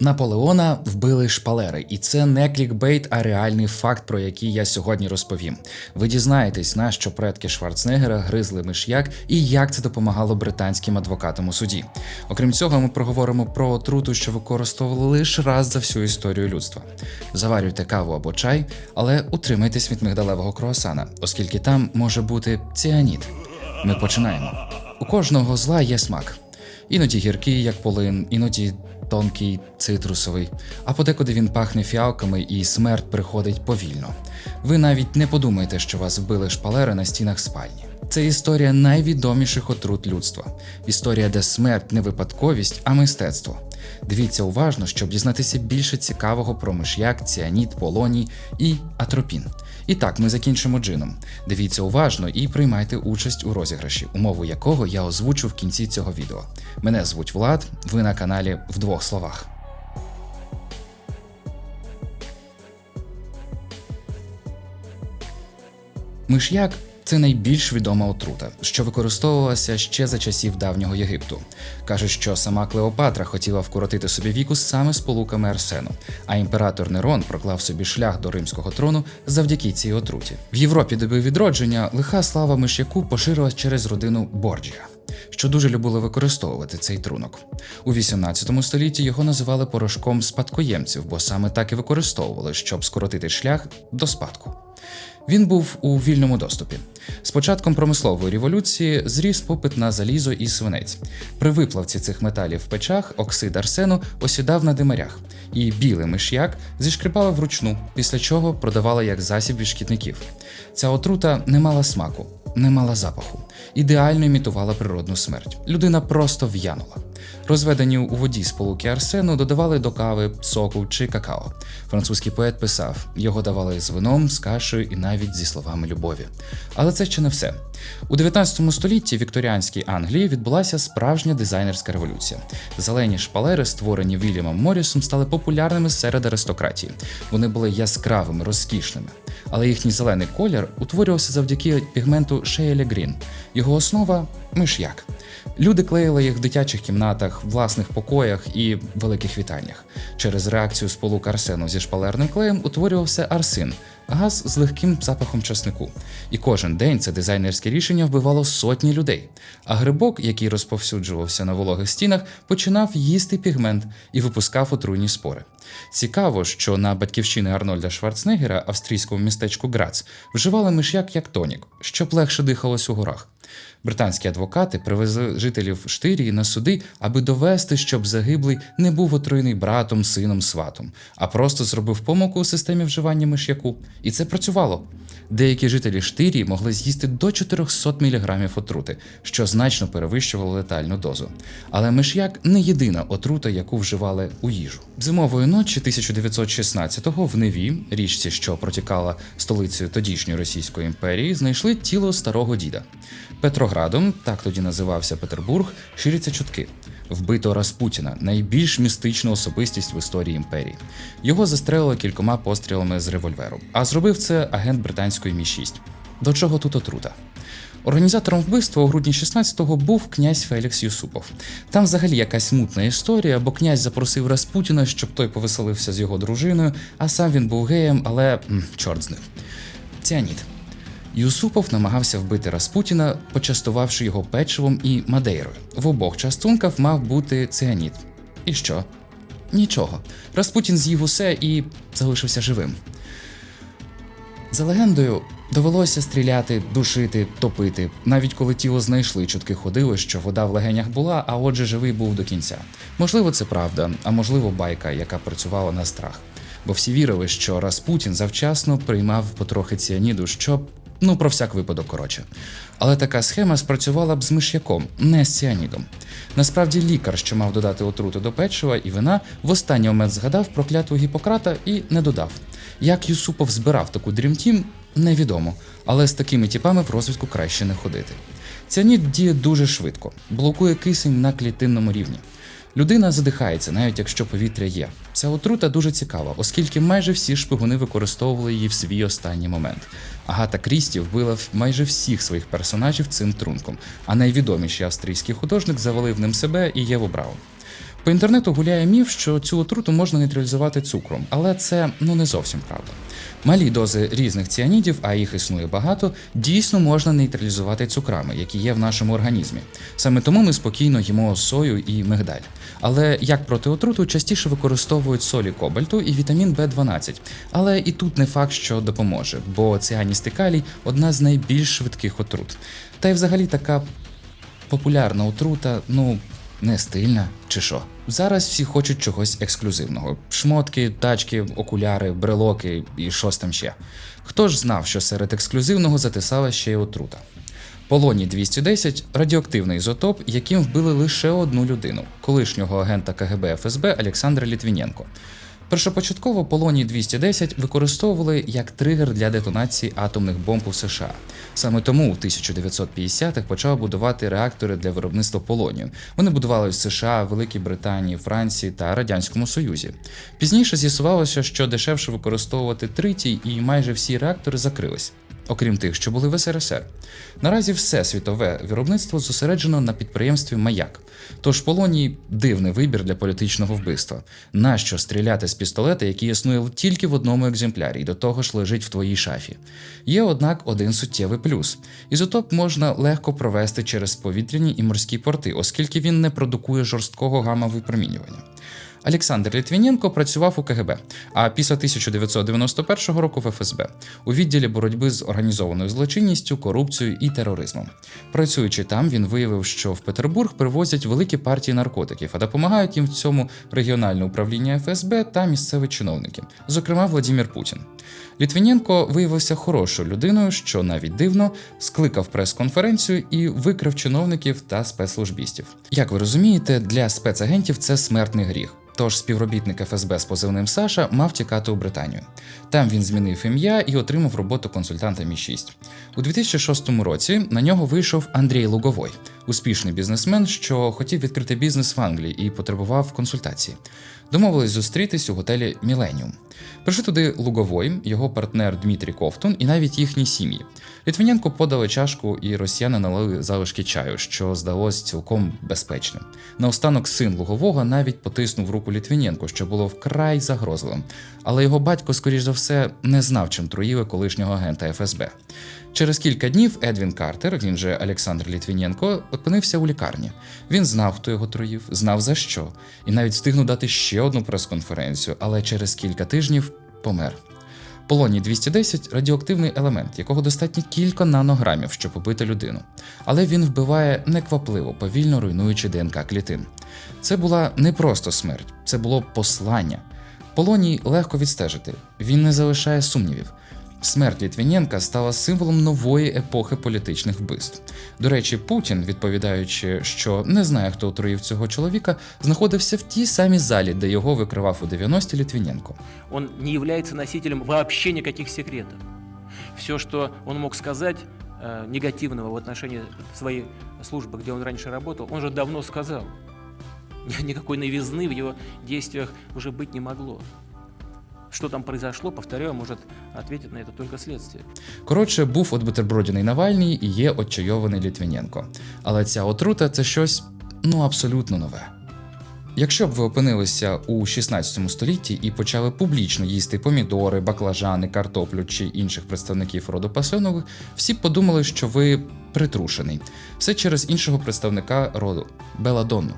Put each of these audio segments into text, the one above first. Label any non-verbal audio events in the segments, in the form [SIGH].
Наполеона вбили шпалери, і це не клікбейт, а реальний факт, про який я сьогодні розповім. Ви дізнаєтесь, на що предки Шварценеггера гризли миш'як і як це допомагало британським адвокатам у суді. Окрім цього, ми проговоримо про отруту, що використовували лише раз за всю історію людства. Заварюйте каву або чай, але утримайтесь від мигдалевого круасана, оскільки там може бути ціаніт. Ми починаємо. У кожного зла є смак. Іноді гіркий, як полин, іноді тонкий, цитрусовий, а подекуди він пахне фіалками і смерть приходить повільно. Ви навіть не подумаєте, що вас вбили шпалери на стінах спальні. Це історія найвідоміших отрут людства. Історія, де смерть не випадковість, а мистецтво. Дивіться уважно, щоб дізнатися більше цікавого про миш'як, ціаніт, полоній і атропін. І так, ми закінчимо джином. Дивіться уважно і приймайте участь у розіграші, умову якого я озвучу в кінці цього відео. Мене звуть Влад, ви на каналі в двох словах. Миш'як це найбільш відома отрута, що використовувалася ще за часів давнього Єгипту. Кажуть, що сама Клеопатра хотіла вкоротити собі віку саме з полуками арсену, а імператор Нерон проклав собі шлях до римського трону завдяки цій отруті. В Європі доби відродження лиха слава миш'яку поширилась через родину Борджія. Що дуже любили використовувати цей трунок. У 18 столітті його називали порошком спадкоємців, бо саме так і використовували, щоб скоротити шлях до спадку. Він був у вільному доступі. З початком промислової революції зріс попит на залізо і свинець. При виплавці цих металів в печах оксид арсену осідав на димарях, і білий миш'як зішкрипали вручну, після чого продавали як засіб від шкідників. Ця отрута не мала смаку, не мала запаху, ідеально імітувала природну смерть. Людина просто в'янула. Розведені у воді сполуки арсену додавали до кави, соку чи какао. Французький поет писав: його давали з вином, з кашею і навіть зі словами любові. Але це ще не все. У 19 столітті в вікторіанській Англії відбулася справжня дизайнерська революція. Зелені шпалери, створені Вільямом Моррісом, стали популярними серед аристократії. Вони були яскравими, розкішними. Але їхній зелений колір утворювався завдяки пігменту Шеєля Грін. Його основа миш'як. Люди клеїли їх в дитячих кімнатах, власних покоях і великих вітальнях. Через реакцію сполук арсену зі шпалерним клеєм утворювався арсин, газ з легким запахом часнику. І кожен день це дизайнерське рішення вбивало сотні людей. А грибок, який розповсюджувався на вологих стінах, починав їсти пігмент і випускав отруйні спори. Цікаво, що на батьківщини Арнольда Шварценеггера, австрійському містечку Грац, вживали миш'як як тонік, щоб легше дихалось у горах. Британські адвокати привезли жителів Штирії на суди, аби довести, щоб загиблий не був отруєний братом, сином, сватом, а просто зробив помилку у системі вживання миш'яку. І це працювало. Деякі жителі Штирії могли з'їсти до 400 мг отрути, що значно перевищувало летальну дозу. Але миш'як не єдина отрута, яку вживали у їжу. Зимової ночі 1916-го в Неві, річці, що протікала столицею тодішньої Російської імперії, знайшли тіло старого діда. Петроградом, так тоді називався Петербург, ширяться чутки. Вбито Распутіна, найбільш містичну особистість в історії імперії. Його застрелили кількома пострілами з револьверу, а зробив це агент британської Мі 6 До чого тут отрута? Організатором вбивства у грудні 16-го був князь Фелікс Юсупов. Там взагалі якась мутна історія, бо князь запросив Распутіна, щоб той повеселився з його дружиною, а сам він був геєм, але м, чорт з ним. Ціаніт. Юсупов намагався вбити Распутіна, почастувавши його печивом і мадейрою. В обох частунках мав бути ціаніт. І що? Нічого. Распутін з'їв усе і залишився живим. За легендою, довелося стріляти, душити, топити. Навіть коли тіло знайшли, чутки ходили, що вода в легенях була, а отже, живий був до кінця. Можливо, це правда, а можливо, байка, яка працювала на страх. Бо всі вірили, що Распутін завчасно приймав потрохи ціаніду, щоб. Ну, про всяк випадок, коротше. Але така схема спрацювала б з миш'яком, не з ціанідом. Насправді, лікар, що мав додати отруту до печива і вина, в останній момент згадав про клятву Гіппократа і не додав. Як Юсупов збирав таку дрімтім, невідомо, але з такими тіпами в розвідку краще не ходити. Ціанід діє дуже швидко, блокує кисень на клітинному рівні. Людина задихається, навіть якщо повітря є. Ця отрута дуже цікава, оскільки майже всі шпигуни використовували її в свій останній момент. Агата Крісті вбила майже всіх своїх персонажів цим трунком, а найвідоміший австрійський художник завалив ним себе і Єву Браун. По інтернету гуляє міф, що цю отруту можна нейтралізувати цукром, але це ну не зовсім правда. Малі дози різних ціанідів, а їх існує багато, дійсно можна нейтралізувати цукрами, які є в нашому організмі. Саме тому ми спокійно їмо сою і мигдаль. Але як проти отруту частіше використовують солі кобальту і вітамін В12. Але і тут не факт, що допоможе, бо ціаністий калій – одна з найбільш швидких отрут. Та й взагалі така популярна отрута, ну не стильна чи що. Зараз всі хочуть чогось ексклюзивного: шмотки, тачки, окуляри, брелоки і щось там ще. Хто ж знав, що серед ексклюзивного затисала ще й отрута? Полоні 210 радіоактивний ізотоп, яким вбили лише одну людину колишнього агента КГБ ФСБ Олександра Літвіненко. Першопочатково полоній 210 використовували як тригер для детонації атомних бомб у США. Саме тому у 1950-х почав будувати реактори для виробництва полонію. Вони будували в США, Великій Британії, Франції та Радянському Союзі. Пізніше з'ясувалося, що дешевше використовувати тритій, і майже всі реактори закрились. Окрім тих, що були в СРСР. Наразі все світове виробництво зосереджено на підприємстві Маяк. Тож полоній дивний вибір для політичного вбивства. Нащо стріляти з пістолета, який існує тільки в одному екземплярі, і до того ж лежить в твоїй шафі? Є, однак, один суттєвий плюс: ізотоп можна легко провести через повітряні і морські порти, оскільки він не продукує жорсткого гамма-випромінювання. Олександр Літвіненко працював у КГБ, а після 1991 року в ФСБ у відділі боротьби з організованою злочинністю, корупцією і тероризмом. Працюючи там, він виявив, що в Петербург привозять великі партії наркотиків, а допомагають їм в цьому регіональне управління ФСБ та місцеві чиновники, зокрема Владимир Путін. Літвіненко виявився хорошою людиною, що навіть дивно скликав прес-конференцію і викрив чиновників та спецслужбістів. Як ви розумієте, для спецагентів це смертний гріх. Тож співробітник ФСБ з позивним Саша мав тікати у Британію. Там він змінив ім'я і отримав роботу консультанта Мі 6 У 2006 році на нього вийшов Андрій Луговой, успішний бізнесмен, що хотів відкрити бізнес в Англії і потребував консультації. Домовились зустрітись у готелі Міленіум. Прийшли туди Луговой, його партнер Дмитрій Ковтун і навіть їхні сім'ї. Літвіненко подали чашку, і росіяни налили залишки чаю, що здалось цілком безпечним. Наостанок син Лугового навіть потиснув руку Літвіненко, що було вкрай загрозливим. Але його батько, скоріш за все, не знав, чим труїли колишнього агента ФСБ. Через кілька днів Едвін Картер, він же Олександр Літвіненко, опинився у лікарні. Він знав, хто його труїв, знав за що, і навіть встигнув дати ще одну прес-конференцію, але через кілька тижнів помер. Полоній 210 радіоактивний елемент, якого достатньо кілька нанограмів, щоб убити людину. Але він вбиває неквапливо, повільно руйнуючи ДНК клітин. Це була не просто смерть, це було послання. Полоній легко відстежити, він не залишає сумнівів. Смерть Літвіненка стала символом нової епохи політичних вбивств. До речі, Путін, відповідаючи, що не знає, хто отруїв цього чоловіка, знаходився в тій самій залі, де його викривав у 90-ті Літвіненко. Он не является носителем вообще никаких секретов. Все, что он мог сказать э, негативного в отношении своей службы, где он раньше работал, он же давно сказал. [LAUGHS] Ни- Никакой новизны в его действиях уже быть не могло. Что там произошло, повторяю, может ответить на это только следствие. Коротше, був от бутербродяний Навальний і є отчайований Літвіненко. Але ця отрута це щось ну абсолютно нове. Якщо б ви опинилися у 16 столітті і почали публічно їсти помідори, баклажани, картоплю чи інших представників роду пасьонових, всі б подумали, що ви притрушений. Все через іншого представника роду беладонну.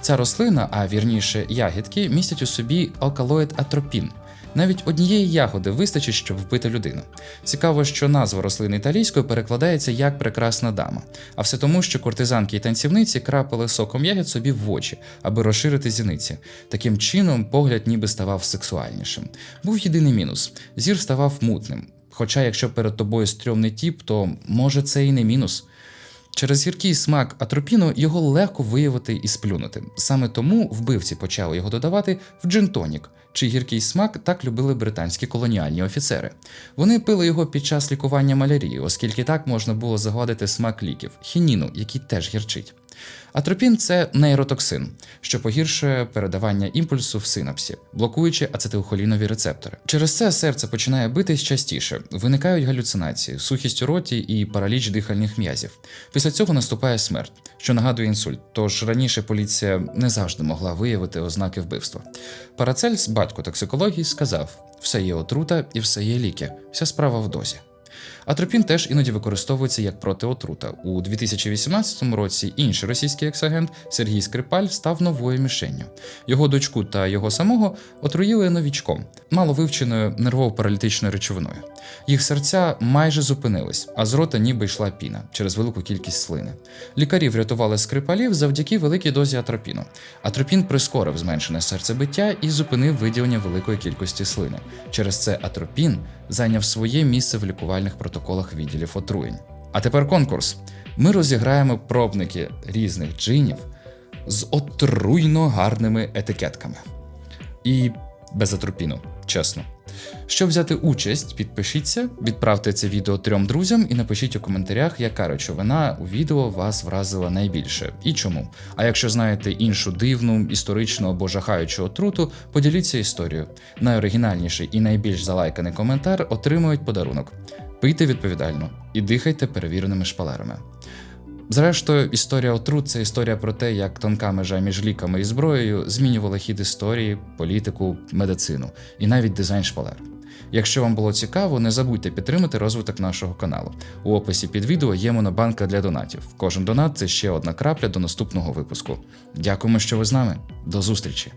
Ця рослина, а вірніше ягідки, містять у собі алкалоїд атропін. Навіть однієї ягоди вистачить, щоб вбити людину. Цікаво, що назва рослини італійською перекладається як прекрасна дама, а все тому, що куртизанки і танцівниці крапили соком ягід собі в очі, аби розширити зіниці. Таким чином, погляд ніби ставав сексуальнішим. Був єдиний мінус: зір ставав мутним. Хоча, якщо перед тобою стрьомний тіп, то може це і не мінус. Через гіркий смак атропіну його легко виявити і сплюнути. Саме тому вбивці почали його додавати в джинтонік, чий гіркий смак так любили британські колоніальні офіцери. Вони пили його під час лікування малярії, оскільки так можна було загладити смак ліків, хініну, який теж гірчить. Атропін це нейротоксин, що погіршує передавання імпульсу в синапсі, блокуючи ацетилхолінові рецептори. Через це серце починає битись частіше, виникають галюцинації, сухість у роті і параліч дихальних м'язів. Після цього наступає смерть, що нагадує інсульт. Тож раніше поліція не завжди могла виявити ознаки вбивства. Парацельс, батько токсикології, сказав: все є отрута і все є ліки. Вся справа в дозі. Атропін теж іноді використовується як протиотрута. У 2018 році інший російський ексагент Сергій Скрипаль став новою мішенню. Його дочку та його самого отруїли новічком, маловивченою нервово-паралітичною речовиною. Їх серця майже зупинились, а з рота ніби йшла піна через велику кількість слини. Лікарі врятували скрипалів завдяки великій дозі атропіну. Атропін прискорив зменшене серцебиття і зупинив виділення великої кількості слини. Через це атропін зайняв своє місце в лікувальних протоколах відділів отруєнь. А тепер конкурс. Ми розіграємо пробники різних джинів з отруйно гарними етикетками. І без атропіну, чесно. Щоб взяти участь, підпишіться, відправте це відео трьом друзям і напишіть у коментарях, яка речовина у відео вас вразила найбільше і чому. А якщо знаєте іншу дивну, історичну або жахаючу отруту, поділіться історією. Найоригінальніший і найбільш залайканий коментар отримують подарунок. Пийте відповідально і дихайте перевіреними шпалерами. Зрештою, історія отрут це історія про те, як тонка межа між ліками і зброєю змінювала хід історії, політику, медицину і навіть дизайн шпалер. Якщо вам було цікаво, не забудьте підтримати розвиток нашого каналу. У описі під відео є монобанка для донатів. Кожен донат це ще одна крапля до наступного випуску. Дякуємо, що ви з нами. До зустрічі!